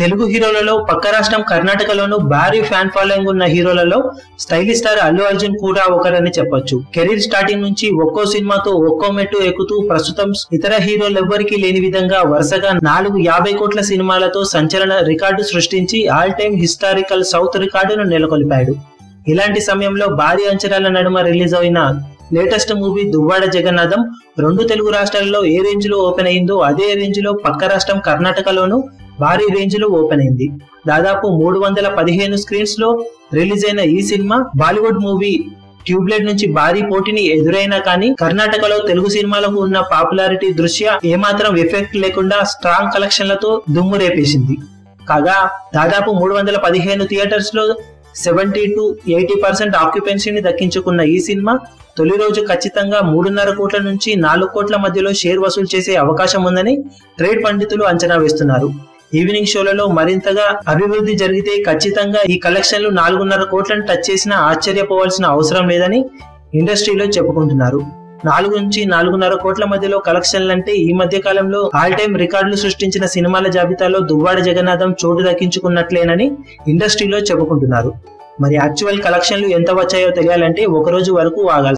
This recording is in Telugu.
తెలుగు హీరోలలో పక్క రాష్ట్రం కర్ణాటకలోను భారీ ఫ్యాన్ ఫాలోయింగ్ ఉన్న హీరోలలో స్టైలిష్ స్టార్ అల్లు అర్జున్ కూడా ఒకరని చెప్పొచ్చు. కెరీర్ స్టార్టింగ్ నుంచి ఒక్కో సినిమాతో ఒక్కో మెట్టు ఎక్కుతూ ప్రస్తుతం ఇతర హీరోలు ఎవ్వరికీ లేని విధంగా వరుసగా నాలుగు యాభై కోట్ల సినిమాలతో సంచలన రికార్డు సృష్టించి ఆల్ టైమ్ హిస్టారికల్ సౌత్ రికార్డును నెలకొల్పాడు. ఇలాంటి సమయంలో భారీ అంచనాల నడుమ రిలీజ్ అయిన లేటెస్ట్ మూవీ దువ్వాడ జగన్నాథం రెండు తెలుగు రాష్ట్రాల్లో ఏ రేంజ్లో ఓపెన్ అయిందో అదే రేంజ్లో పక్క రాష్ట్రం కర్ణాటకలోను భారీ రేంజ్లో ఓపెన్ అయింది. దాదాపు మూడు వందల పదిహేను స్క్రీన్స్లో రిలీజ్ అయిన ఈ సినిమా బాలీవుడ్ మూవీ ట్యూబ్లైట్ నుంచి భారీ పోటీని ఎదురైనా కానీ కర్ణాటకలో తెలుగు సినిమాలకు ఉన్న పాపులారిటీ దృష్ట్యా ఏమాత్రం ఎఫెక్ట్ లేకుండా స్ట్రాంగ్ కలెక్షన్లతో దుమ్ము రేపేసింది. కాగా దాదాపు మూడు వందల పదిహేను థియేటర్స్లో సెవెంటీ టు ఎయిటీ పర్సెంట్ ఆక్యుపెన్సీని దక్కించుకున్న ఈ సినిమా తొలి రోజు ఖచ్చితంగా మూడున్నర కోట్ల నుంచి నాలుగు కోట్ల మధ్యలో షేర్ వసూలు చేసే అవకాశం ఉందని ట్రేడ్ పండితులు అంచనా వేస్తున్నారు. ఈవినింగ్ షోలలో మరింతగా అభివృద్ధి జరిగితే ఖచ్చితంగా ఈ కలెక్షన్లు నాలుగున్నర కోట్లను టచ్ చేసినా ఆశ్చర్యపోవాల్సిన అవసరం లేదని ఇండస్ట్రీలో చెప్పుకుంటున్నారు. నాలుగు నుంచి నాలుగున్నర కోట్ల మధ్యలో కలెక్షన్లు అంటే ఈ మధ్య కాలంలో ఆల్ టైమ్ రికార్డులు సృష్టించిన సినిమాల జాబితాలో దువ్వాడ జగన్నాథం చోటు దక్కించుకున్నట్లేనని ఇండస్ట్రీలో చెప్పుకుంటున్నారు. మరి యాక్చువల్ కలెక్షన్లు ఎంత వచ్చాయో తెలియాలంటే ఒక రోజు వరకు ఆగాలి